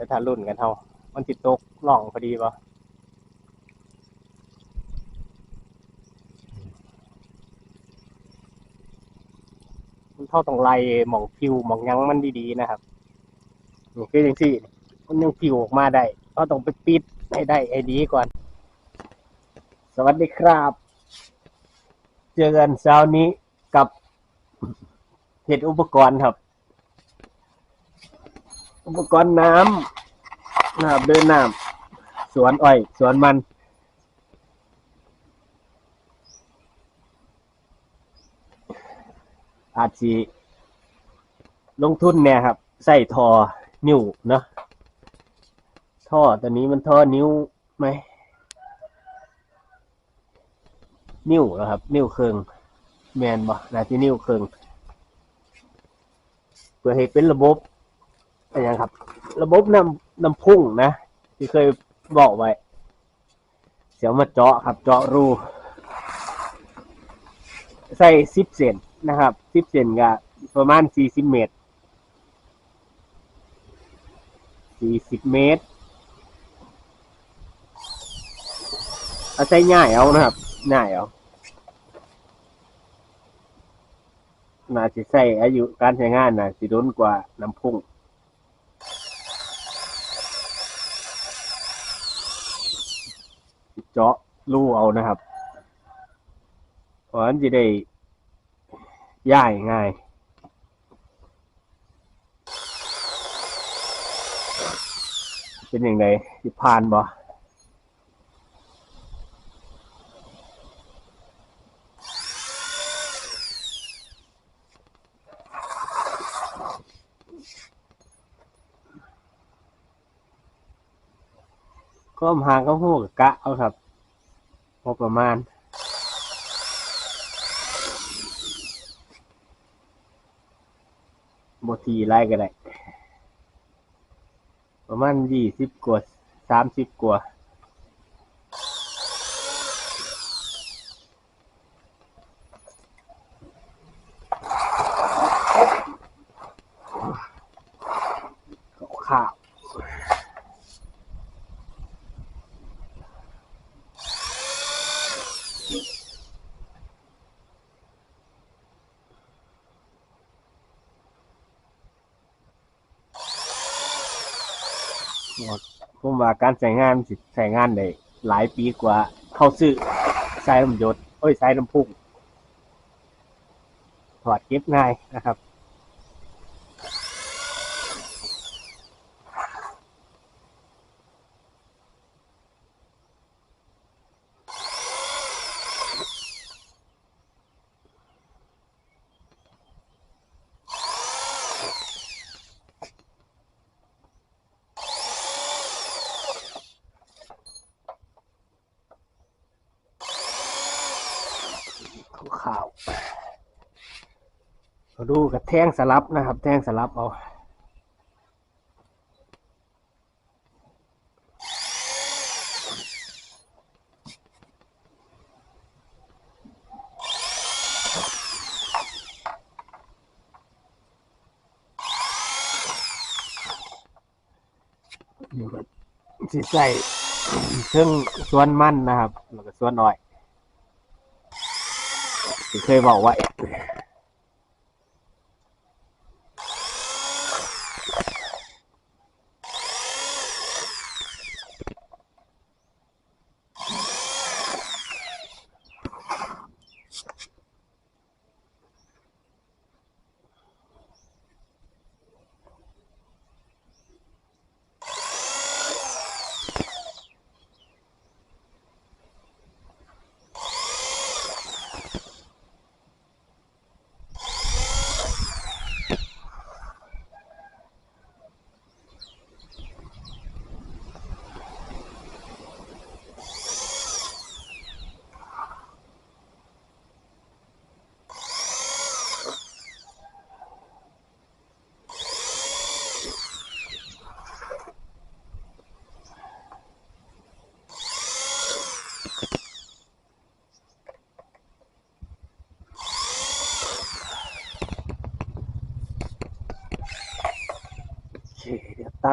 แต่ถ้ารุ่นกันเท่า มันติดตกล่องพอดีปะมันเท่าต้องไล่หมองคิวหมองยังมันดีๆนะครับนี่คืออย่างที่มันยังคิวออกมาได้ก็ต้องไปปิดให้ได้ไอ้ดีก่อน สวัสดีครับ เจอกันเช้านี้กับเหตุอุปกรณ์ครับ อุปกรณ์น้ำนะครับเดินน้ำสวนอ้อย สวนมัน อาจจะลงทุนเนี่ยครับ ใส่ทอนิ้วเนาะท่อตัวนี้มันท่อนิ้วไหม นิ้วนะครับ นิ้วเคืองแมนบ่นาที่นิ้วเคืองเพื่อให้เป็นระบบ อะไรอย่างครับ ระบบน้ำน้ำพุ่งนะ ที่เคยบอกไว้ เสียวมาเจาะครับ เจาะรู ใส่สิบเซนนะครับสิบเซนก็ประมาณสี่สิบเมตรสี่สิบเมตรเอาใช้ง่ายเอานะครับง่ายเอาน่าจะใช้อายุการใช้งานน่าสิโดนกว่าน้ำพุ่ง เจาะรูเอานะครับเพราะฉะนั้นจะได้ย่ายง่ายเป็นอย่างไรสิผ่านบ่ก็มหางก็หูกะเอาครับ พอประมาณ บทีไล่ก็ได้ ประมาณยี่สิบกว่าสามสิบกว่าข้าว ผมว่าการใช้งานสิใช้งานได้หลายปีกว่า เข้าซื้อใช้ลำยศโอ้ยใช้ลำพุ่งถอดเก็บง่ายนะครับ ข่าวมาดูกับ แทงสลับนะครับ แทงสลับเอานี่ก็สิใส่เครื่องส่วนมันนะครับ แล้วก็ส่วนอ้อยเคยบอกไว้เ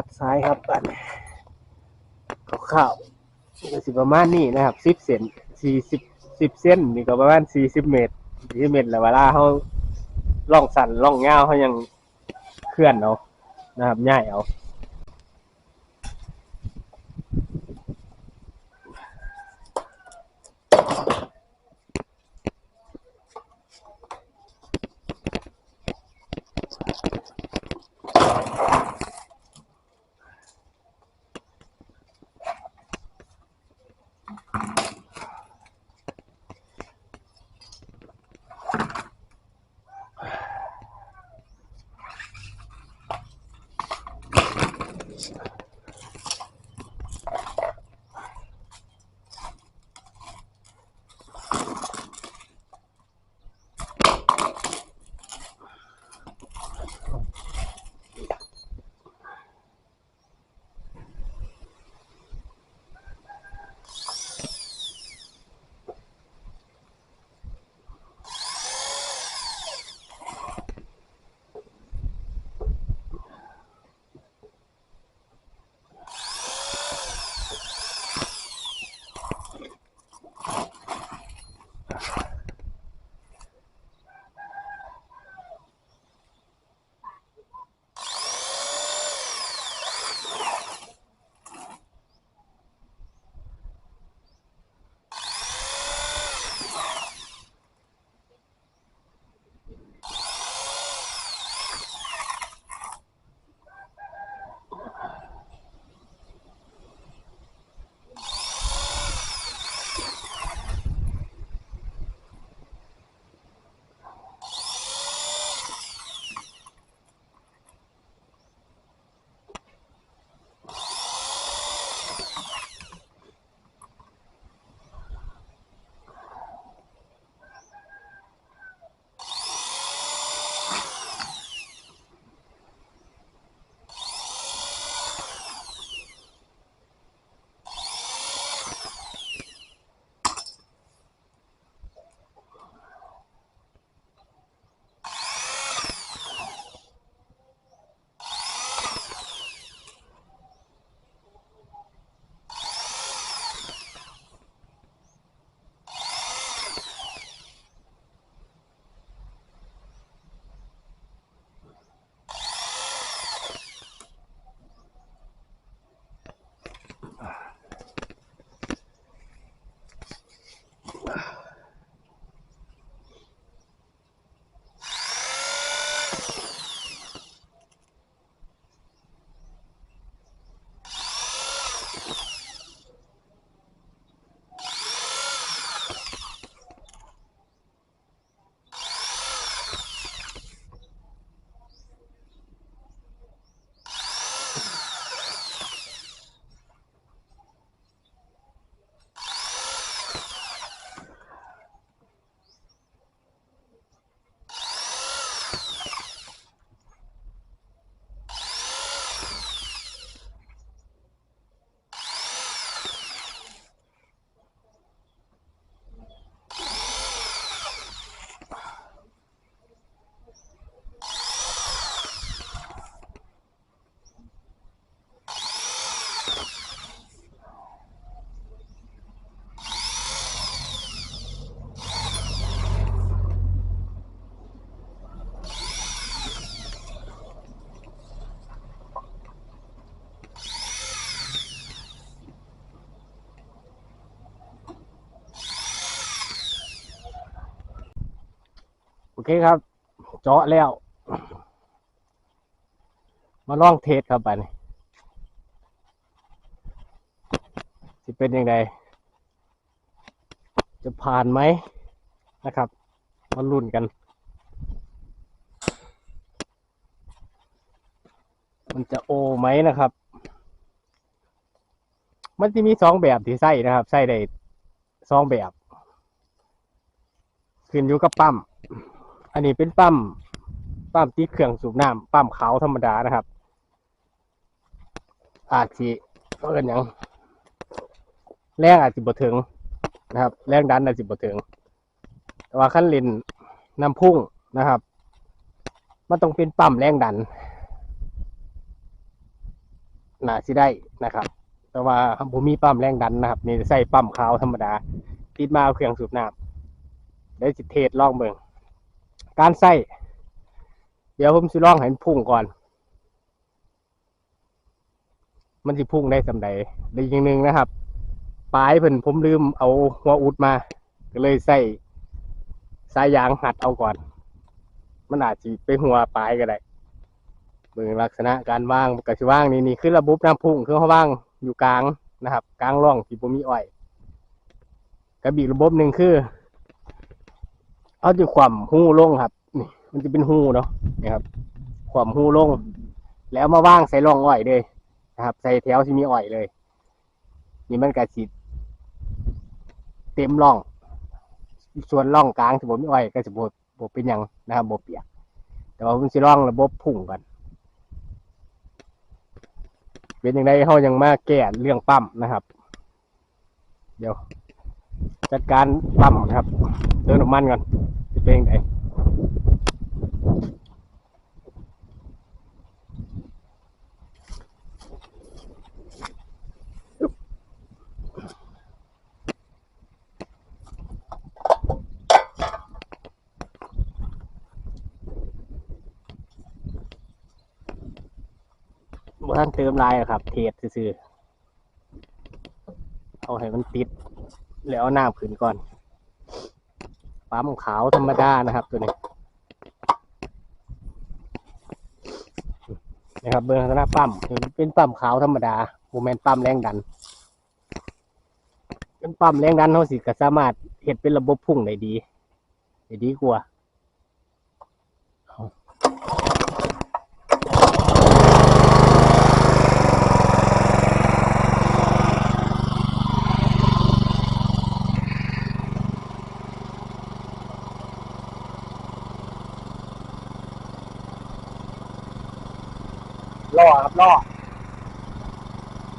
ตัดซ้ายครับอันข้าวก็สิประมาณนี้นะครับสิบเซนสี่สิบสิบเซนนี่ก็ประมาณสี่สิบเมตรสี่สิบเมตรแล้วเวลาเขาล่องสันล่องเงาเขายังเคลื่อนเอานะครับง่ายเอา โอเคครับ เจาะแล้ว มาลองเทสครับไปนี่จะเป็นยังไงจะผ่านไหมนะครับ มาลุ้นกัน มันจะโอไหมนะครับ มันจะมีสองแบบที่ใส่นะครับ ใส่ได้สองแบบ ขึ้นอยู่กับปั๊ม อันนี้เป็นปั๊มปั๊มติดเครื่องสูบน้ำปั๊มขาวธรรมดานะครับ อาจสิเอิ้นหยังแรงอาจสิบ่ถึงนะครับ แรงดันอาจสิบ่ถึง แต่ว่าขั้นเลนน้ำพุ่งนะครับมันต้องเป็นปั๊มแรงดันน่าสิได้นะครับ แต่ว่าผมมีปั๊มแรงดันนะครับนี่ใส่ปั๊มขาวธรรมดา ติดมาเอาเครื่องสูบน้ำได้สิเทสลองเบิ่ง การใส่เดี๋ยวผมสิลองให้มันพุ่งก่อน มันสิพุ่งได้สำใดได้อย่างหนึ่งนะครับปลายเพิ่นผมลืมเอาหัวอุดมา ก็เลยใส่สายยางหัดเอาก่อน มันอาจจะไปหัวปลายก็ได้เบิ่งลักษณะการว่างกระชิว่างนี่นี่คือระบบน้ำพุ่งคือเขาว่างอยู่กลางนะครับ กลางร่องที่ผมมีอ้อยกระบีกระบบหนึ่งคือ เอาจะความหูลงครับ นี่ มันจะเป็นหูเนาะนี่ครับ ความหูลง แล้วมาว่างใส่ร่องอ้อยเลยนะครับ ใส่แถวที่มีอ้อยเลย นี่มันกระสิเต็มร่อง ส่วนร่องกลางที่ผมมีอ้อยก็จะบบบบเป็นหยังนะครับบบเปียก แต่ว่าผมสิร่องระบบพุ่งกัน เป็นอยังไงเขายังมาแก้เรื่องปั๊มนะครับ เดี๋ยวจัดการปั๊มนะครับเติมน้ำมันก่อน เป็นยังไงบ่ท่านเติมลายหรอกครับ เทสซื่อๆเอาให้มันติด แล้วเอาน้ำขึ้นก่อน ปั๊มขาวธรรมดานะครับตัวนี้นะครับเบอร์ลักษณะปั๊มเป็นปั๊มขาวธรรมดาโมเมนต์ปั๊มแรงดันเป็นปั๊มแรงดันเขาสิก็สามารถเห็ดเป็นระบบพุ่งได้ดีได้ดีกว่า ล่อ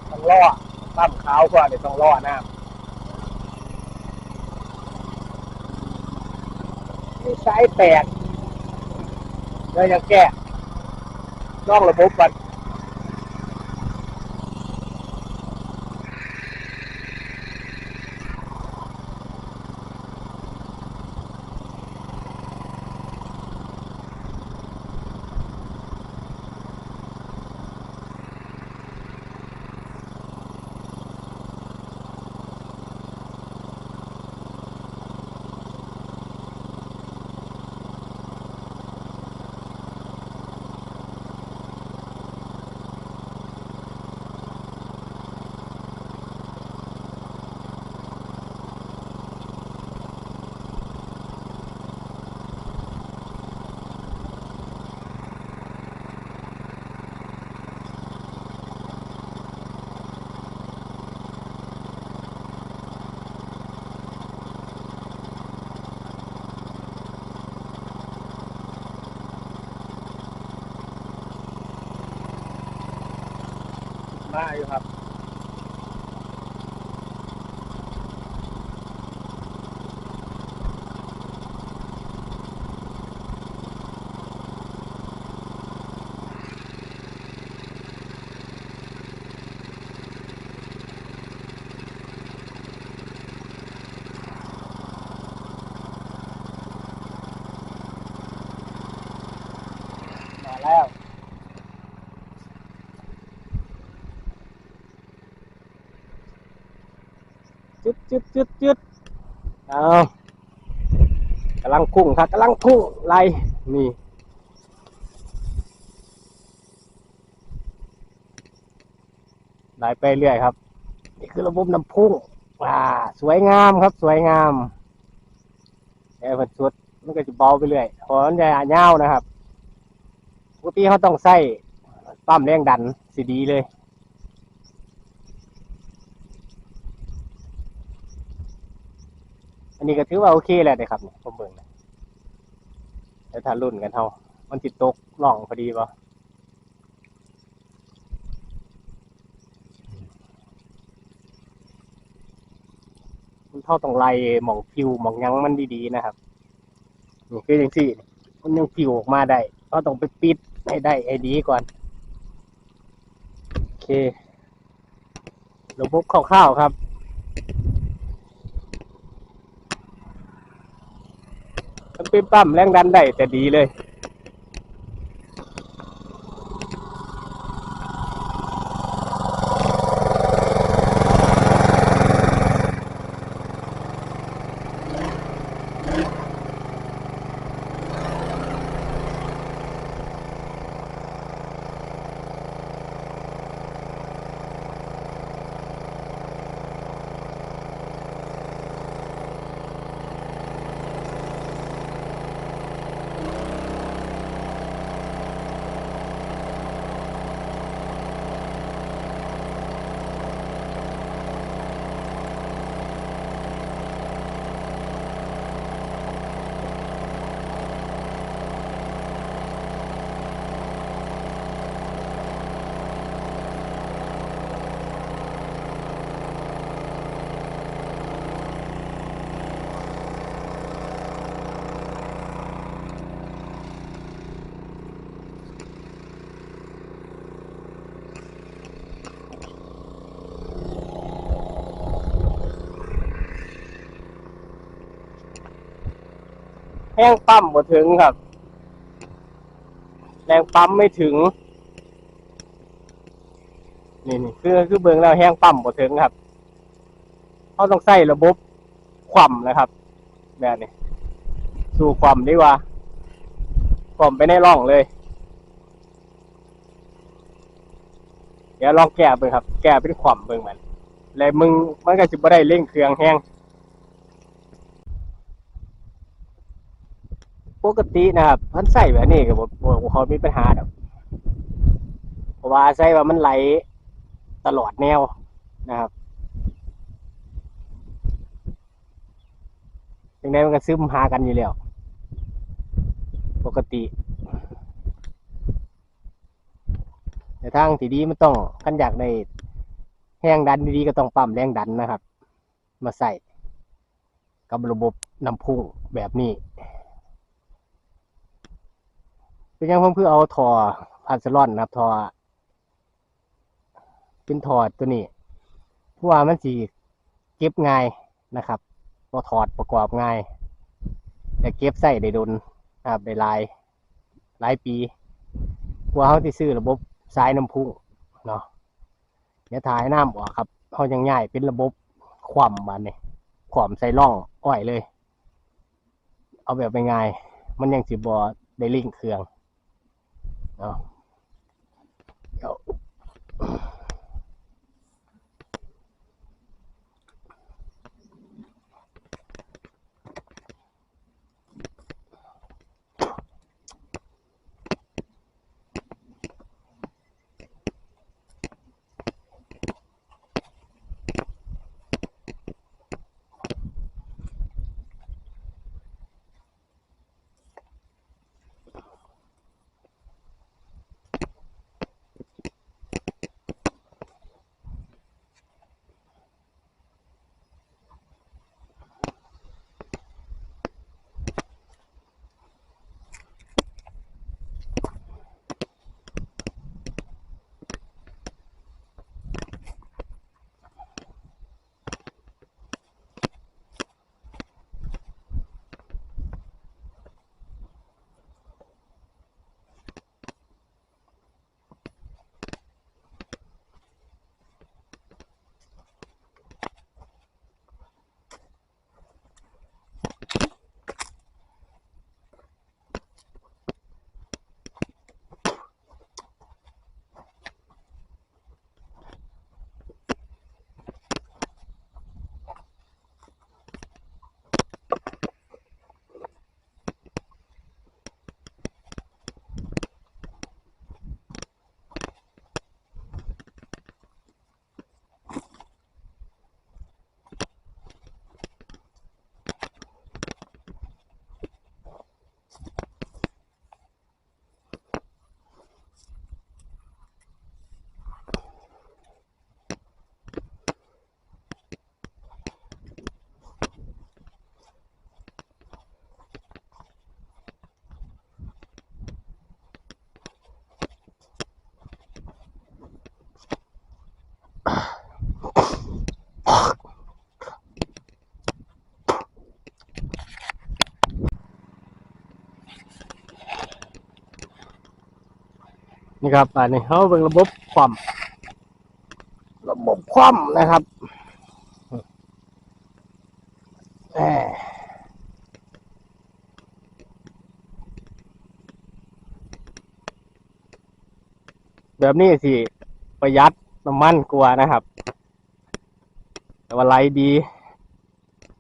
ต้องล่อตั้มขาวก่อนเดี๋ยวต้องล่อน้ำนี่สายแปดเลยจะแก้ล่องระบบก่อ มาอยู่ครับ จุดจุดจุดเอากำลังพุ่งครับกำลังพุ่งไล่นี่ไล่ไปเรื่อยครับ นี่คือระบบน้ำพุ่งอ่าสวยงามครับ สวยงามแต่ผลสุดมันก็จะเบาไปเรื่อยเพราะมันจะเงาวนะครับปกติเขาต้องใส่ปั๊มแรงดันสีดีเลย อันนี้ก็ถือว่าโอเคแล้วนะครับผมเบิ่งนะแล้วถ้ารุ่นกันเท่า มันติดตกล่องพอดีป่ะมันเท่าต้องไล่หมองฟิวหมองยังมันดีๆนะครับนี่คือย่างที่ มันยังฟิวออกมาได้ก็ต้องไปปิดให้ได้ให้ดีก่อนโอเคระบบคร่าวๆครับ มันเปิ๊บปั๊มแรงดันได้แต่ดีเลย แห้งปั๊มบ่ถึงครับ แรงปั๊มไม่ถึง นี่นี่คือคือเบิ่งแล้วแห้งปั๊มบ่ถึงครับเขาต้องใส่ระบบคว่ำนะครับ แบบนี้ สู่คว่ำดีกว่าคว่ำไปในร่องเลย เดี๋ยวลองแก้เบิ่งครับ แก้เป็นคว่ำเบิ่งมันแล้วมึงมันก็จะบ่ได้เร่งเครื่องแห้ง กตินะครับมันใส่แบบนี้ก็บ่บ่บ่เขามีปัญหาดอกเพราะว่าใส่ว่ามันไหลตลอดแนวนะครับจังไดมันก็ซึมหากันอยู่แล้ว ปกติ แต่ทางที่ดีมันต้องกันอยากได้แรงดันดีๆก็ต้องปั๊มแรงดันนะครับ มาใส่กับระบบน้ำพุ่งแบบนี้ เป็นยังผมเพื่อเอาทอพาสลอนนะครับทอเป็นทอตัวนี้เพราะว่ามันสีเก็บง่ายนะครับพอถอดประกอบง่าย แต่เก็บใส่ได้ดนนะครับได้ลายหลายปีเพราะว่าเขาที่ซื้อระบบสายน้ำพุ่งเนาะเดี๋ยวถ่ายน้ำออกครับเขายังง่ายเป็นระบบขวำมันเนี่ยขวำใส่ร่องอ้อยเลย เอาแบบง่ายมันยังสิบอได้ลิงเครื่อง เอ ครับอันนี้เขาเป็นระบบความระบบความนะครับแบบนี้สิ ประหยัดน้ำมันกว่านะครับ แต่ว่าไรดี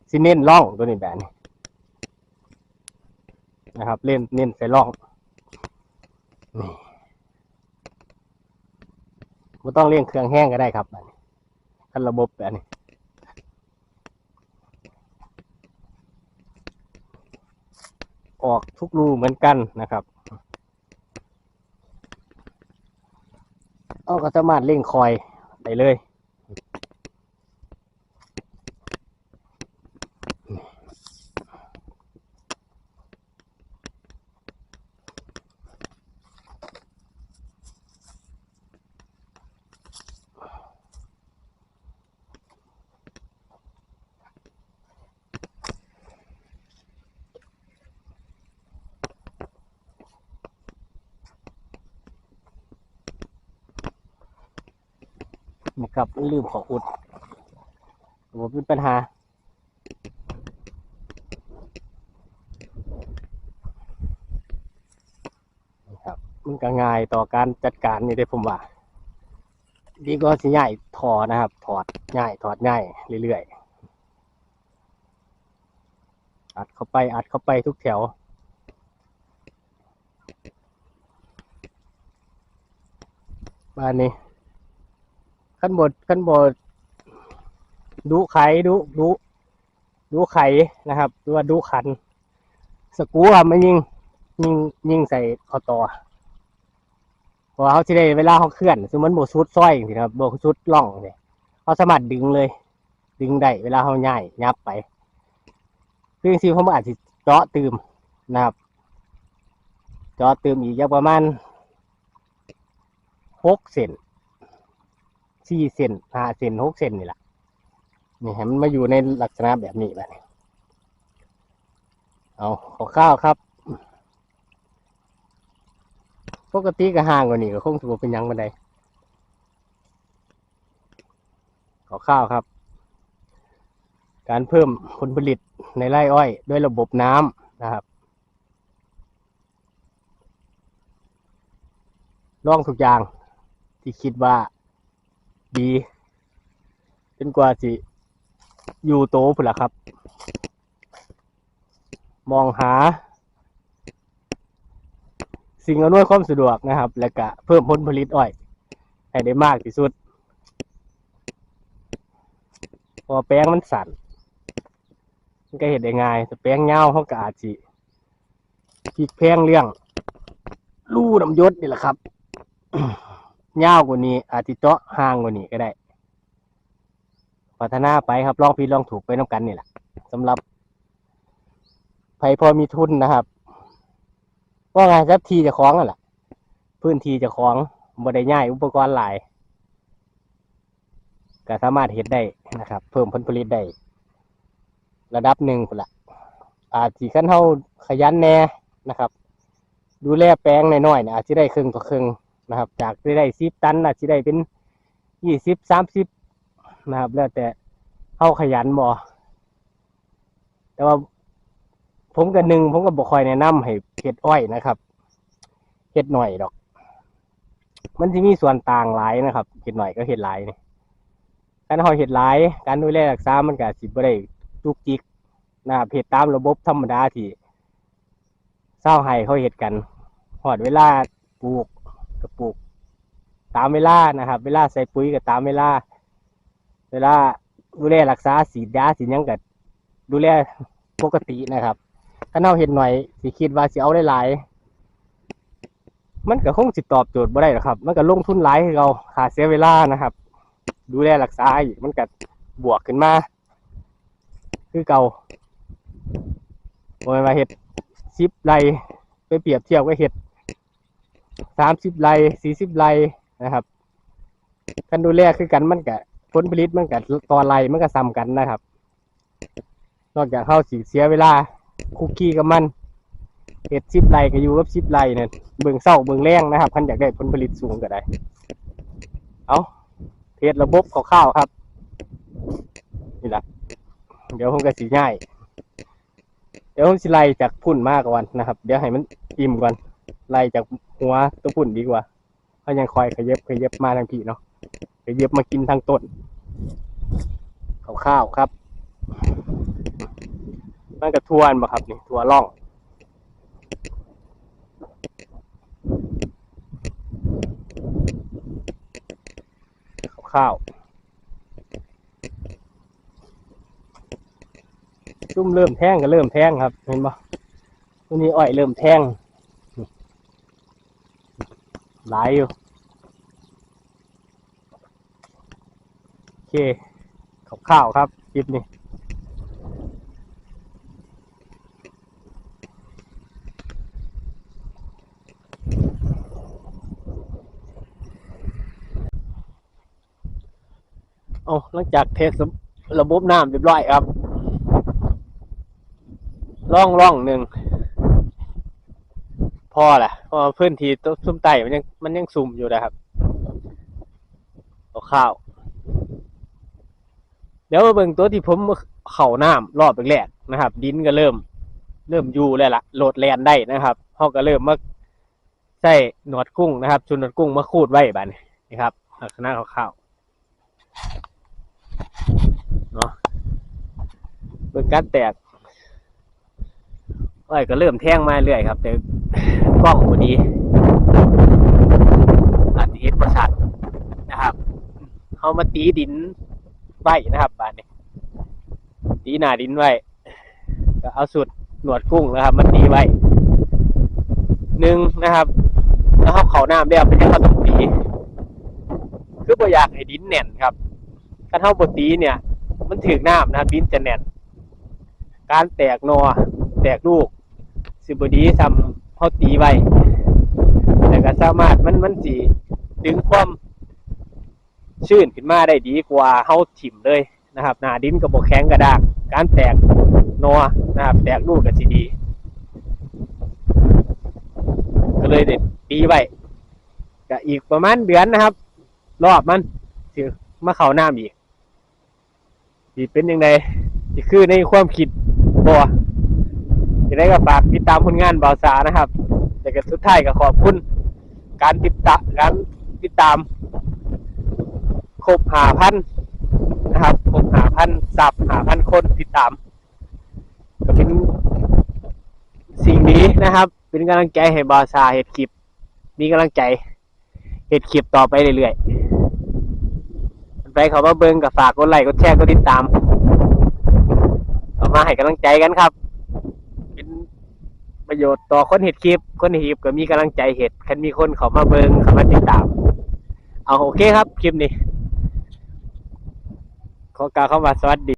สิเน้นล่องตัวนี้แบบนี้นะครับ เล่นเน้นใส่ล่องนี่ ไม่ต้องเลี้ยงเครื่องแห้งก็ได้ครับอันนี้คันระบบแบบนี้ออกทุกรูเหมือนกันนะครับเอาก็สามารถเร่งคอยได้เลย นะครับมันลืมขออุดผมเป็นปัญหาครับมันก็ง่ายต่อการจัดการนี่ได้ผมว่าดีก็สิง่ายถอดนะครับ ถอดง่ายถอดง่ายเรื่อยๆอัดเข้าไปอัดเข้าไปทุกแถวบ้านนี้ ขั้นบดขั้นบดดูไข่ดูดูดูไข่นะครับหรือว่าดูขัน สกูครับไม่ยิงยิงยิงใส่คอต่อเพราะเขาที่ได้เวลาเขาเคลื่อนสมมติโบชุดซ้อยอย่างนี้นะครับโบชุดล่องเนี่ยเขาสามารถดึงเลย ดึงได้เวลาเขาย่ายยับไปคือจริงๆผมอาจจะเจาะตืมนะครับ เจาะตืมอีกประมาณหกเซน สี่เซนห้าเซนหกเซนนี่แหละนี่ให้มันมาอยู่ในลักษณะแบบนี้แบบนี้เอาขอข้าวครับ ปกติก็ห่างกว่านี้ก็คงถือว่าเป็นยังบันไดขอข้าวครับ การเพิ่มผลผลิตในไร่อ้อยด้วยระบบน้ำนะครับลองทุกอย่างที่คิดว่า ดีจนกว่าสิอยู่โตพุ่นละครับ มองหา สิ่งอำนวยความสะดวกนะครับ และก็เพิ่มผลผลิตอ้อยให้ได้มากที่สุด พอแป้งมันสั่นมันก็เห็นได้ง่ายแต่แป้งเงาเขาก็อาจสิพลิกแพงเรื่อง ลู่น้ำยศนี่แหละครับ ยาวกว่านี้ อาจจะเจาะห่างกว่านี้ก็ได้พัฒนาไปครับลองผิดลองถูกไปน้ำกันนี่แหละสำหรับใครพอมีทุนนะครับว่าไงจับทีจะคล้องอะล่ะ พื้นที่จะคล้องบ่ได้ง่ายอุปกรณ์หลายก็สามารถเห็ดได้นะครับ เพิ่มผลผลิตได้ระดับหนึ่งพุ่นละอาจจะขั้นเท่าขยันแน่นะครับ ดูแลแปลงน้อยๆเนี่ยอาจจะได้ครึ่งต่อครึ่ง นะครับ จากที่ได้สิบตันอาจจะได้เป็นยี่สิบสามสิบนะครับ แล้วแต่เข้าขยันบ่แต่ว่าผมกับหนึ่งผมก็บอกคอยแนะนำให้เห็ดอ้อยนะครับเห็ดหน่อยดอก มันจะมีส่วนต่างหลายนะครับเห็ดหน่อยก็เห็ดหลายนี่การเอาเห็ดหลาย การดูแลรักษามันก็สิบ่ได้จุกจิกนะครับเห็ดตามระบบธรรมดาที่เศร้าให้เขาเห็ดกันหอดเวลาปลูก ก็ปลูก ตามเวลานะครับ เวลาใส่ปุ๋ยก็ตามเวลา เวลาดูแลรักษาสีดยาสียังก็ดูแลปกตินะครับถ้าเราเห็นหน่อยสิคิดว่าสิเอาได้หลาย มันก็คงสิตอบโจทย์บ่ได้หรอกครับ มันก็ลงทุนหลายให้เราขาเสียเวลานะครับ ดูแลรักษาอีกมันก็บวกขึ้นมา คือเก่าโอ้ยมาเห็ดซิปไรไปเปรียบเทียบกับเห็ด สามสิบไร่สี่สิบไร่นะครับการดูแลคือกันมันกับผลผลิตมันกับต่อไร่มันก็ซ้ำกันนะครับ นอกจากเข้าสีเสียเวลาคุกกี้กับมันเห็ดสิบไร่ก็อยู่กับสิบไร่เนี่ยเบิ่งเศร้าเบิ่งแรงนะครับพันอยากได้ผลผลิตสูงก็ได้ เอาเทสระบบคร่าวครับ นี่แหละเดี๋ยวผมก็สีง่าย เดี๋ยวผมสิไล่จากพุ่นมากก่อนนะครับ เดี๋ยวให้มันอิ่มก่อนไล่จาก หัวตัวพุ่นดีกว่าเขายังคอยขยับขยับมาทางพี่เนาะขยับมากินทางต้นข้าวๆครับมันกระทวนบ่ครับนี่ทัวร่องข้าวๆซุ่มเริ่มแท่งก็เริ่มแท่งครับ เห็นปะตัวนี้อ้อยเริ่มแท่ง หลายอยู่ โอเคข้าวครับคลิปนี้เอาหลังจากเทสระบบน้ำเรียบร้อยครับ ร่องร่องหนึ่ง พอแหละเพราะว่าพื้นที่ต้นซุ้มไต่มันยังมันยังสุ่มอยู่นะครับเอาข้าว เดี๋ยวมาเบิ่งตัวที่ผมเข่าน้ำรอบแรกๆนะครับ ดินก็เริ่ม เริ่มอยู่แล้วล่ะโหลดแลนได้นะครับเขาก็เริ่มมาใส่หนวดกุ้งนะครับชุนหนวดกุ้งมาคูดไว้บัดนนี่ครับลักษณะข้าวๆเนาะเบิ่งการแตกอ้อยก็เริ่มแท่งมาเรื่อยครับแต่ กล้องพอดีอาจจะเห็นประชัดนะครับเขามาตีดินไว้นะครับบานนี้ตีหนาดินไว้ก็เอาสุดหนวดกุ้งนะครับมาตีไว้หนึ่งนะครับ แล้วเขาเขาน้ำเรียบเป็นยังเขาต้องตีคือบ่อยากให้ดินแน่นครับการเท่าบตีเนี่ย มันถึงน้ำนะดินจะแน่น การแตกนอแตกลูกสิบดีทำ เขาตีไว้แต่ก็สามารถมันมันสีดึงความชื้นขึ้นมาได้ดีกว่าเขาถิ่มเลยนะครับ หน้าดินกับบกแข็งกระด้างการแตกนอนะครับ แตกลูกกับสีดี ก็เลยเด็ดตีไว้ก็อีกประมาณเดือนนะครับ รอบมันสิมาเข้าน้ำอีกสิเป็นยังไงคือในความคิดบ่ จะได้ก็ฝากติดตามผลงานบ่าวสานะครับแต่ก็สุดท้ายก็ขอบคุณ การติดตามการติดตามครบหาพันนะครับครบหาพันสับหาพันคนติดตาม ก็เป็นสิ่งดีนะครับ เป็นกำลังใจให้บ่าวสาเห็ดคลิป มีกำลังใจเห็ดคลิปต่อไปเรื่อยๆไปเขามาเบิ่งกับฝากกดไลค์กดแชร์กดติดตามเอามาให้กำลังใจกันครับ ประโยชน์ต่อคนเห็ดคลิป คนเห็ดคลิปก็มีกำลังใจเห็ดคันมีคนเขามาเบิงเขามาติดตาม เอาโอเคครับคลิปนี้ ขอกล่าวคำว่าสวัสดี